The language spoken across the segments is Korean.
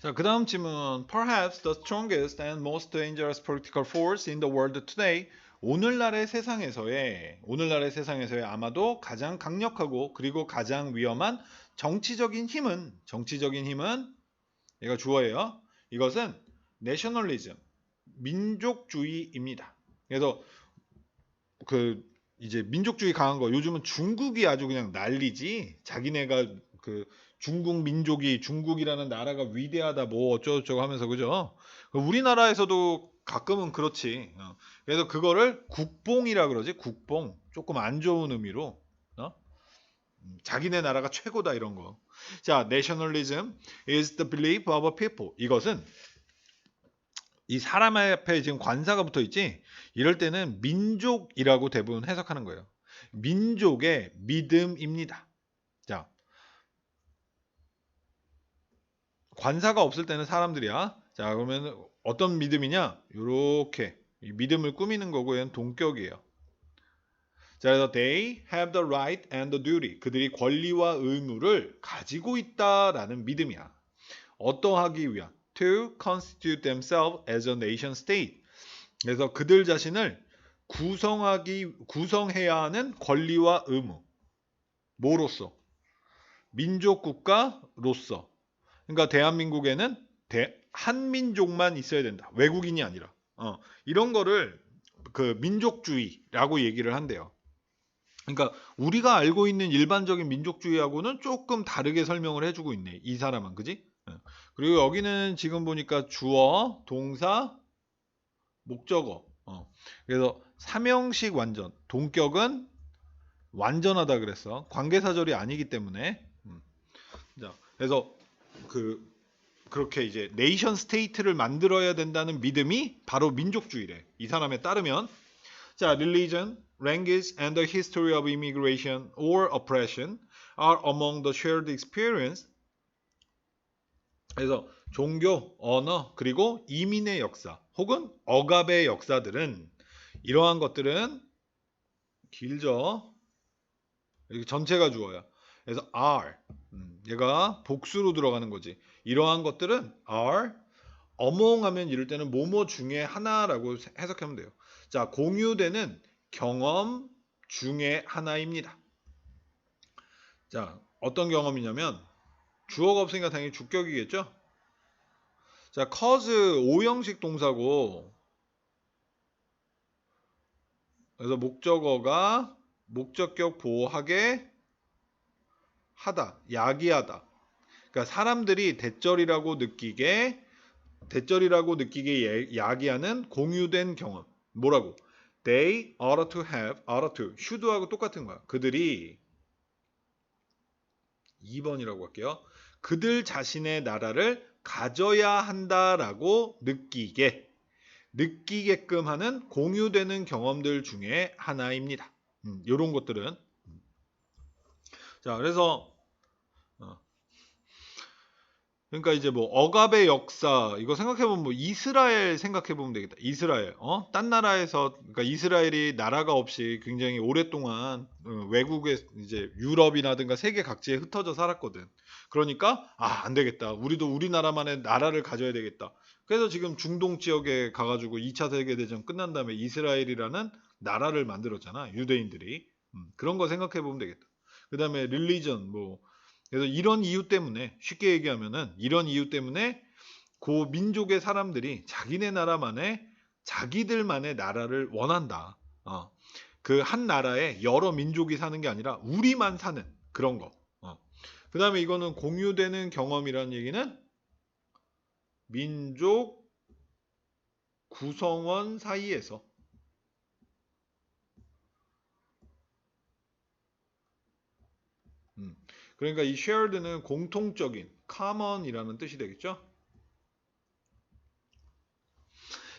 자, 그 다음 질문. Perhaps the strongest and most dangerous political force in the world today. 오늘날의 세상에서의 오늘날의 세상에서의 아마도 가장 강력하고 그리고 가장 위험한 정치적인 힘은 정치적인 힘은 얘가 주어예요. 이것은 내셔널리즘 민족주의입니다. 그래서 그 이제 민족주의 강한 거 요즘은 중국이 아주 그냥 난리지. 자기네가 그 중국 민족이 중국이라는 나라가 위대하다 뭐 어쩌고저쩌고 하면서 그죠? 우리나라에서도 가끔은 그렇지. 어. 그래서 그거를 국뽕이라 그러지. 국뽕. 조금 안 좋은 의미로. 어? 음, 자기네 나라가 최고다 이런 거. 자, nationalism is the belief of a people. 이것은 이 사람 앞에 지금 관사가 붙어 있지. 이럴 때는 민족이라고 대부분 해석하는 거예요. 민족의 믿음입니다. 자, 관사가 없을 때는 사람들이야. 자, 그러면 어떤 믿음이냐? 요렇게 이 믿음을 꾸미는 거고 얘는 동격이에요. 자, 그래서 they have the right and the duty. 그들이 권리와 의무를 가지고 있다라는 믿음이야. 어떠하기 위한 to constitute themselves as a nation state. 그래서 그들 자신을 구성하기 구성해야 하는 권리와 의무. 뭐로서? 민족 국가로서. 그러니까 대한민국에는 대, 한민족만 있어야 된다. 외국인이 아니라. 어, 이런 거를 그 민족주의라고 얘기를 한대요. 그러니까 우리가 알고 있는 일반적인 민족주의하고는 조금 다르게 설명을 해주고 있네. 이 사람은 그지? 어. 그리고 여기는 지금 보니까 주어, 동사, 목적어. 어. 그래서 삼형식 완전. 동격은 완전하다 그랬어. 관계사절이 아니기 때문에. 음. 자, 그래서 그 그렇게 이제 네이션 스테이트를 만들어야 된다는 믿음이 바로 민족주의래. 이 사람에 따르면 자, religion, language and the history of immigration or oppression are among the shared experience. 그래서 종교, 언어, 그리고 이민의 역사 혹은 억압의 역사들은 이러한 것들은 길죠. 전체가 주어야. 그래서 are 음, 얘가 복수로 들어가는 거지. 이러한 것들은 are among 하면 이럴 때는 뭐뭐 중에 하나라고 해석하면 돼요. 자, 공유되는 경험 중에 하나입니다. 자, 어떤 경험이냐면 주어가 없으니까 당연히 주격이겠죠? 자, cause 오형식 동사고 그래서 목적어가 목적격 보호하게 하다, 야기하다. 그러니까 사람들이 대절이라고 느끼게 대절이라고 느끼게 예, 야기하는 공유된 경험. 뭐라고? They ought to have, ought to, should하고 똑같은 거야. 그들이 2번이라고 할게요. 그들 자신의 나라를 가져야 한다라고 느끼게 느끼게끔 하는 공유되는 경험들 중에 하나입니다. 음, 이런 것들은 자 그래서 어, 그러니까 이제 뭐 억압의 역사 이거 생각해 보면 뭐 이스라엘 생각해 보면 되겠다. 이스라엘 어? 딴 나라에서 그러니까 이스라엘이 나라가 없이 굉장히 오랫동안 어, 외국에 이제 유럽이라든가 세계 각지에 흩어져 살았거든. 그러니까 아, 안 되겠다. 우리도 우리나라만의 나라를 가져야 되겠다. 그래서 지금 중동 지역에 가가지고 2차 세계 대전 끝난 다음에 이스라엘이라는 나라를 만들었잖아. 유대인들이. 음, 그런 거 생각해 보면 되겠다. 그 다음에 릴리전 뭐 그래서 이런 이유 때문에 쉽게 얘기하면은 이런 이유 때문에 그 민족의 사람들이 자기네 나라만의 자기들만의 나라를 원한다. 어. 그 한 나라에 여러 민족이 사는 게 아니라 우리만 사는 그런 거. 어. 그 다음에 이거는 공유되는 경험이라는 얘기는 민족 구성원 사이에서 음. 그러니까 이 shared는 공통적인 common이라는 뜻이 되겠죠.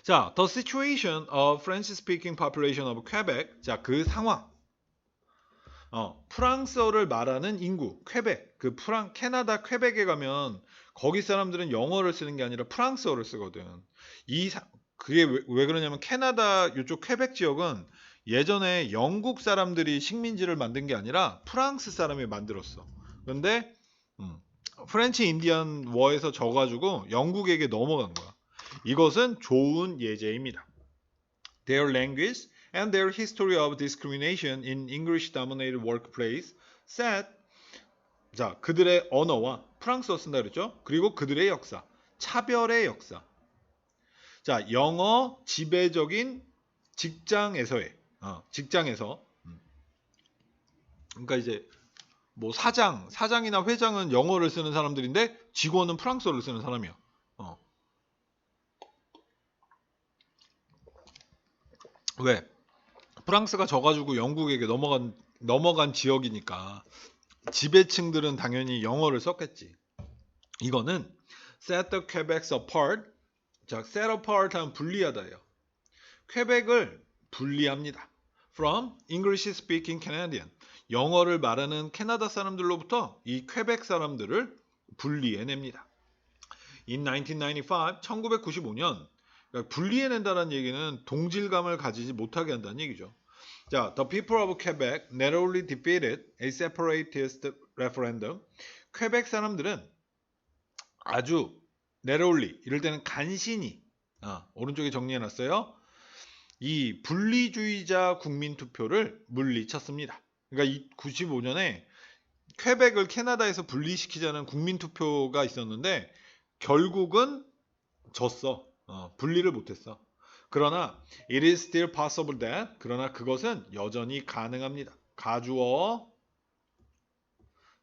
자, the situation of French-speaking population of Quebec. 자, 그 상황. 어, 프랑스어를 말하는 인구, 퀘벡. 그 프랑 캐나다 퀘벡에 가면 거기 사람들은 영어를 쓰는 게 아니라 프랑스어를 쓰거든. 이 사, 그게 왜, 왜 그러냐면 캐나다 이쪽 퀘벡 지역은 예전에 영국 사람들이 식민지를 만든 게 아니라 프랑스 사람이 만들었어. 그런데 음, 프렌치 인디안 워에서 져가지고 영국에게 넘어간 거야. 이것은 좋은 예제입니다. Their language and their history of discrimination in English-dominated workplace set 자 그들의 언어와 프랑스어 쓴다 그랬죠. 그리고 그들의 역사, 차별의 역사. 자 영어 지배적인 직장에서의 어, 직장에서 음. 그러니까 이제 뭐 사장, 사장이나 회장은 영어를 쓰는 사람들인데 직원은 프랑스어를 쓰는 사람이야. 어. 왜? 프랑스가 져가지고 영국에게 넘어간 넘어간 지역이니까 지배층들은 당연히 영어를 썼겠지. 이거는 set the Quebecs apart. 자, set apart 하면 분리하다예요. 퀘벡을 분리합니다. From English speaking Canadian. 영어를 말하는 캐나다 사람들로부터 이 퀘벡 사람들을 분리해냅니다. In 1995, 1995년 그러니까 분리해낸다는 얘기는 동질감을 가지지 못하게 한다는 얘기죠. 자, the people of Quebec narrowly defeated a separatist referendum. 퀘벡 사람들은 아주 narrowly 이럴 때는 간신히 아, 오른쪽에 정리해놨어요. 이 분리주의자 국민 투표를 물리쳤습니다. 그러니까 이 95년에 퀘벡을 캐나다에서 분리시키자는 국민 투표가 있었는데 결국은 졌어. 어, 분리를 못했어. 그러나 it is still possible that 그러나 그것은 여전히 가능합니다. 가주어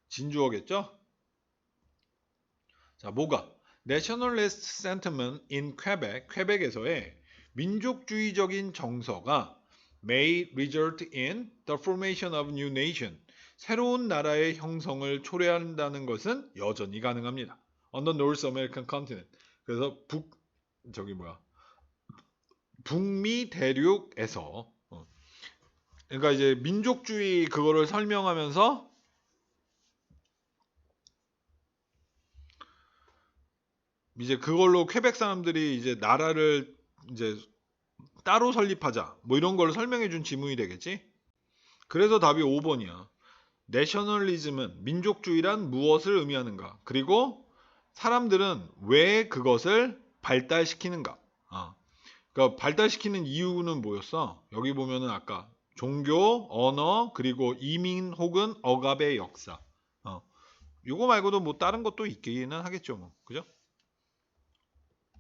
진주어겠죠? 자, 뭐가? Nationalist sentiment in Quebec, 퀘벡에서의 민족주의적인 정서가 may result in the formation of new nation. 새로운 나라의 형성을 초래한다는 것은 여전히 가능합니다. On the North American continent. 그래서 북 저기 뭐야 북미 대륙에서 어. 그러니까 이제 민족주의 그거를 설명하면서 이제 그걸로 퀘벡 사람들이 이제 나라를 이제 따로 설립하자 뭐 이런 걸 설명해 준 지문이 되겠지. 그래서 답이 5번이야. 내셔널리즘은 민족주의란 무엇을 의미하는가? 그리고 사람들은 왜 그것을 발달시키는가? 아, 그러니까 발달시키는 이유는 뭐였어? 여기 보면은 아까 종교, 언어, 그리고 이민 혹은 억압의 역사. 어. 이거 말고도 뭐 다른 것도 있기는 하겠죠, 뭐. 그죠?